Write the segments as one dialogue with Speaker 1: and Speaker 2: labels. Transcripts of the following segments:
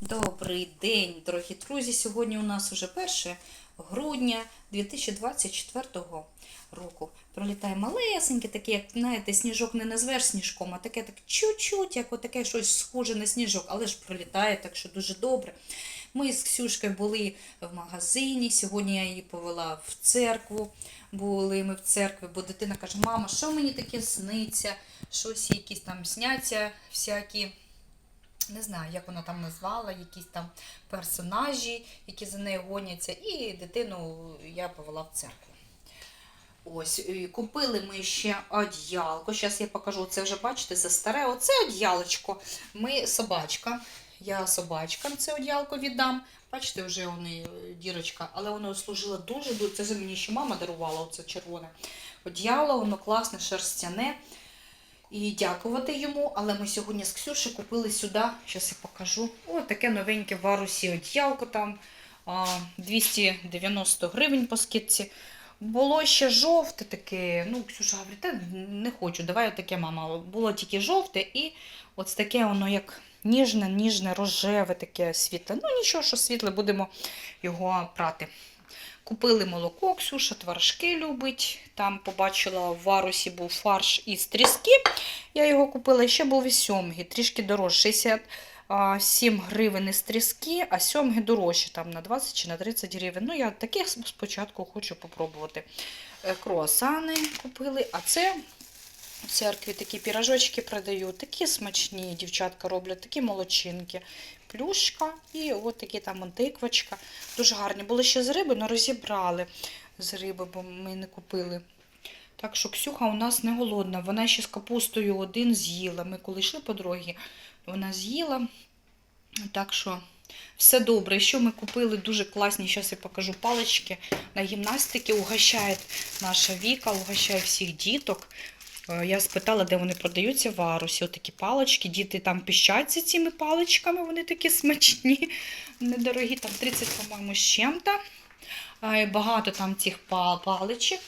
Speaker 1: Добрий день, дорогі друзі. Сьогодні у нас уже 1 грудня 2024 року. Пролітає малесеньке, таке, як знаєте, сніжок не назвеш сніжком, а таке так чуть-чуть, як отаке щось схоже на сніжок, але ж пролітає, так що дуже добре. Ми з Ксюшкою були в магазині. Сьогодні я її повела в церкву. Були ми в церкві, бо дитина каже: мама, що мені таке сниться? Щось якісь там сняться всякі не знаю, як вона там назвала, якісь там персонажі, які за нею гоняться, і дитину я повела в церкву. Ось, купили ми ще одіялко. Зараз я покажу, це вже бачите, це старе. Оце одіялочко. Ми собачка. Я собачкам це одіялко віддам. Бачите, вже у неї дірочка, але воно служило дуже дуже. Це мені ще мама дарувала, оце червоне одіяло, воно класне, шерстяне і дякувати йому. Але ми сьогодні з Ксюшею купили сюди, зараз я покажу. О, таке новеньке варусі одіялко там 290 гривень по скидці. Було ще жовте таке. Ну, Ксюша говорить, та не хочу, давай таке, мама. Було тільки жовте і от таке воно як ніжне, ніжне, рожеве, таке світле. Ну, нічого, що світле, будемо його прати. Купили молоко, Ксюша творожки любить. Там побачила в варусі був фарш із тріски. Я його купила, ще був і сьомги, трішки дорожче. 67 гривень із тріски, а сьомги дорожче, там на 20 чи на 30 гривень. Ну, я таких спочатку хочу попробувати. Е, Круасани купили, а це в церкві такі пірожочки продають, такі смачні дівчатка роблять, такі молочинки. Плюшка і от такі там тиквочка. Дуже гарні. Були ще з риби, але розібрали з риби, бо ми не купили. Так що Ксюха у нас не голодна. Вона ще з капустою один з'їла. Ми коли йшли по дорозі, вона з'їла. Так що все добре. Що ми купили дуже класні, зараз я покажу палички на гімнастики. Угощає наша Віка, угощає всіх діток. Е, Я спитала, де вони продаються в Арусі. Отакі палички. Діти там піщаться цими паличками, вони такі смачні, недорогі. Там 30, по-моєму, з чим-то. Е, Багато там цих пал- паличок.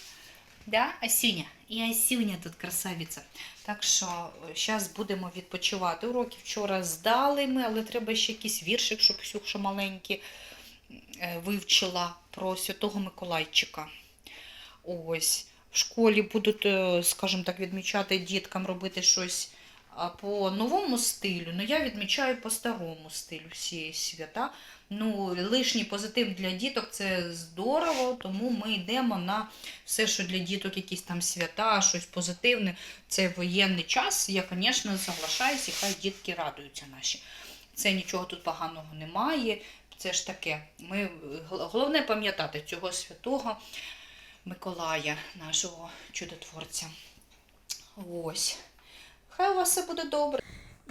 Speaker 1: Да, Асюня? І Асюня тут красавиця. Так що зараз будемо відпочивати. Уроки вчора здали ми, але треба ще якийсь віршик, щоб Ксюша маленький е, вивчила про Святого Миколайчика. Ось. Школі будуть, е, скажімо так, відмічати діткам робити щось по новому стилю. Ну, я відмічаю по старому стилю всі свята. Ну, лишній позитив для діток це здорово, тому ми йдемо на все, що для діток якісь там свята, щось позитивне. Це воєнний час. Я, звісно, соглашаюсь, і хай дітки радуються наші. Це нічого тут поганого немає. Це ж таке. Ми, головне пам'ятати цього святого Миколая, нашого чудотворця. Ось. Хай у вас все буде добре.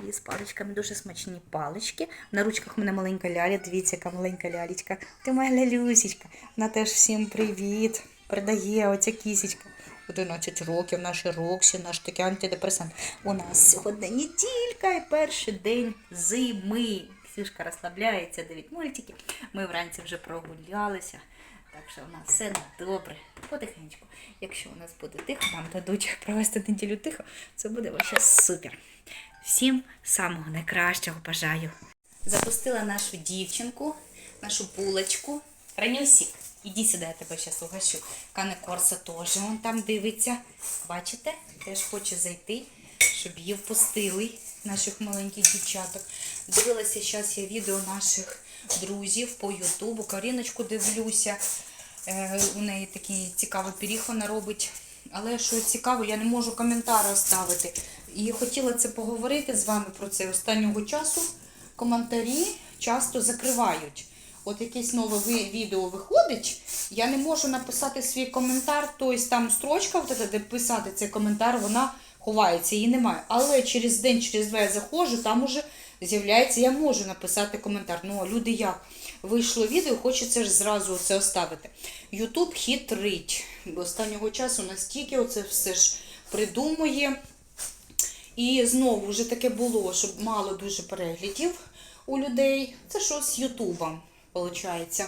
Speaker 1: І з паличками дуже смачні палички. На ручках в мене маленька ляля. Дивіться, яка маленька лялечка. Ти моя лялюсічка. Вона теж всім привіт. Передає оця кісечка. 11 років, наш Роксі, наш такий антидепресант. У нас сьогодні неділька і перший день зими. Ксюшка розслабляється, дивить мультики. Ми вранці вже прогулялися. Так що у нас все добре. Потихеньку. Якщо у нас буде тихо, нам дадуть провести неділю тихо, це буде вообще супер. Всім самого найкращого бажаю. Запустила нашу дівчинку, нашу булочку. Ранюсік, іди сюди, я тебе зараз угощу. Кане Корса теж он там дивиться. Бачите? Теж хоче зайти, щоб її впустили, наших маленьких дівчаток. Дивилася зараз я відео наших друзів по Ютубу. Каріночку дивлюся. Е, у неї такий цікавий пиріг вона робить. Але що цікаво, я не можу коментарі оставити. І хотіла це поговорити з вами про це. Останнього часу коментарі часто закривають. От якесь нове відео виходить, я не можу написати свій коментар, тобто там строчка, де писати цей коментар, вона ховається, її немає. Але через день, через два я заходжу, там уже з'являється, я можу написати коментар. Ну, люди як? Вийшло відео, хочеться ж зразу це оставити. Ютуб хитрить. Останнього часу настільки оце все ж придумує. І знову вже таке було, щоб мало дуже переглядів у людей. Це щось з Ютубом, виходить.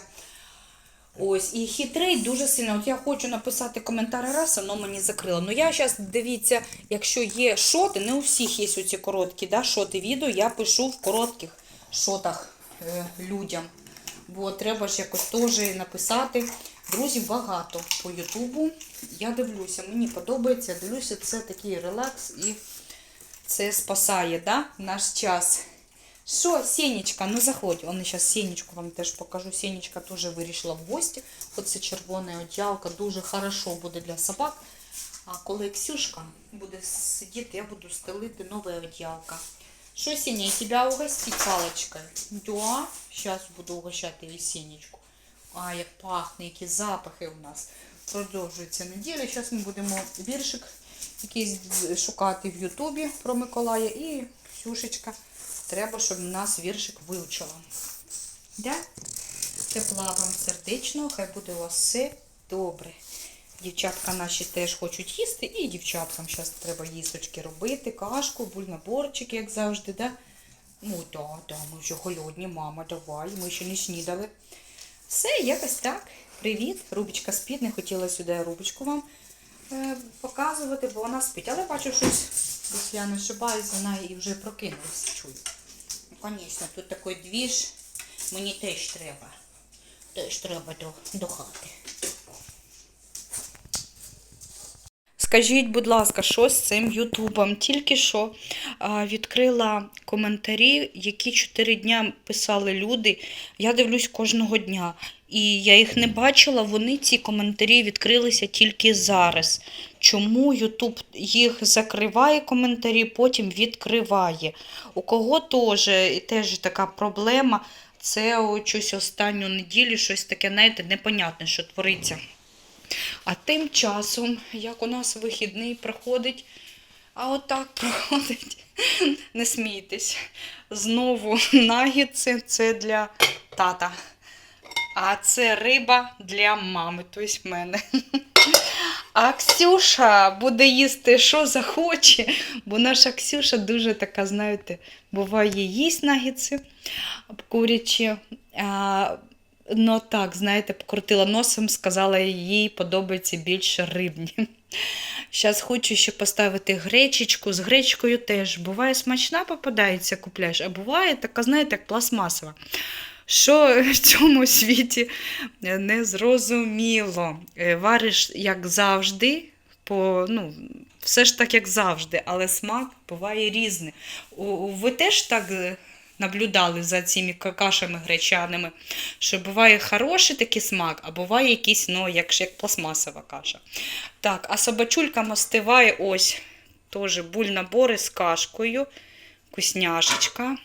Speaker 1: Ось, і хитрий дуже сильно. От я хочу написати коментар раз, воно мені закрило. Ну я зараз дивіться, якщо є шоти, не у всіх є оці короткі да, шоти відео, я пишу в коротких шотах. е, людям. Бо треба ж якось теж написати. Друзів багато по Ютубу. Я дивлюся, мені подобається. Дивлюся, це такий релакс і це спасає да, наш час. Що, Сенечка, ну заходь. Он зараз Сенечку вам теж покажу. Сенечка теж вирішила в гості. Оце червона одялка дуже хорошо буде для собак. А коли Ксюшка буде сидіти, я буду стелити нове одялка. Що, Сеня, я тебя угостить палочкой? Да, сейчас буду угощати і Сенечку. А, як пахне, які запахи у нас. Продовжується неділя. Зараз ми будемо віршик якийсь шукати в Ютубі про Миколая. І Ксюшечка, треба, щоб нас віршик вивчила. Да? Тепла вам сердечного, хай буде у вас все добре. Дівчатка наші теж хочуть їсти, і дівчаткам зараз треба їсточки робити, кашку, бульнаборчик, як завжди, да? Ну, да, да, ми вже голодні, мама, давай, ми ще не снідали. Все, якось так. Привіт, Рубічка спить, не хотіла сюди Рубічку вам е, показувати, бо вона спить. Але бачу щось, якщо я не ошибаюсь, вона і вже прокинулася, чую. Ну, звісно, тут такий двіж, мені теж треба. Теж треба до, до хати. Скажіть, будь ласка, що з цим Ютубом? Тільки що а, відкрила коментарі, які чотири дня писали люди. Я дивлюсь кожного дня. І я їх не бачила, вони ці коментарі відкрилися тільки зараз. Чому Ютуб їх закриває коментарі, потім відкриває? У кого теж, теж така проблема, це щось останню неділю, щось таке, знаєте, непонятне, що твориться. А тим часом, як у нас вихідний проходить, а отак проходить, не смійтесь. Знову нагідці це для тата. А це риба для мами, тобто мене. А Ксюша буде їсти, що захоче, бо наша Ксюша дуже така, знаєте, буває, їсть нагідці курячі. А, Ну так, знаєте, покрутила носом, сказала, їй подобається більше рибні. Зараз хочу ще поставити гречечку. З гречкою теж. Буває смачна попадається, купляєш, а буває така, знаєте, як пластмасова. Що в цьому світі не зрозуміло. Е, Вариш, як завжди, по, ну, все ж так, як завжди, але смак буває різний. Ви теж так е, наблюдали за цими кашами гречаними, що буває хороший такий смак, а буває якийсь, ну, як, як пластмасова каша. Так, а собачулька мастиває ось теж буль-набори з кашкою, вкусняшечка.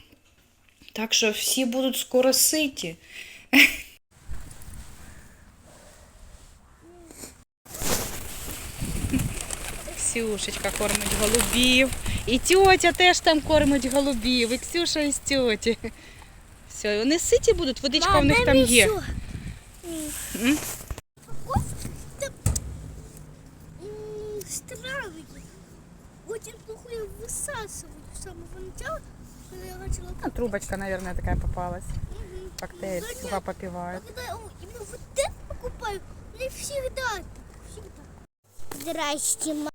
Speaker 1: Так що всі будуть скоро ситі. Ксюшечка кормить голубів. І тьотя теж там кормить голубів. І Ксюша із тьоті. Все, вони ситі будуть, водичка в них там є. М?
Speaker 2: Странные. Очень плохо ее высасывают с самого начала,
Speaker 1: А, трубочка, наверное, такая попалась.
Speaker 2: Угу.
Speaker 1: Коктейль,
Speaker 2: два
Speaker 1: попивают.
Speaker 2: А когда я вот это покупаю, мне всегда, всегда. Здрасте, мама.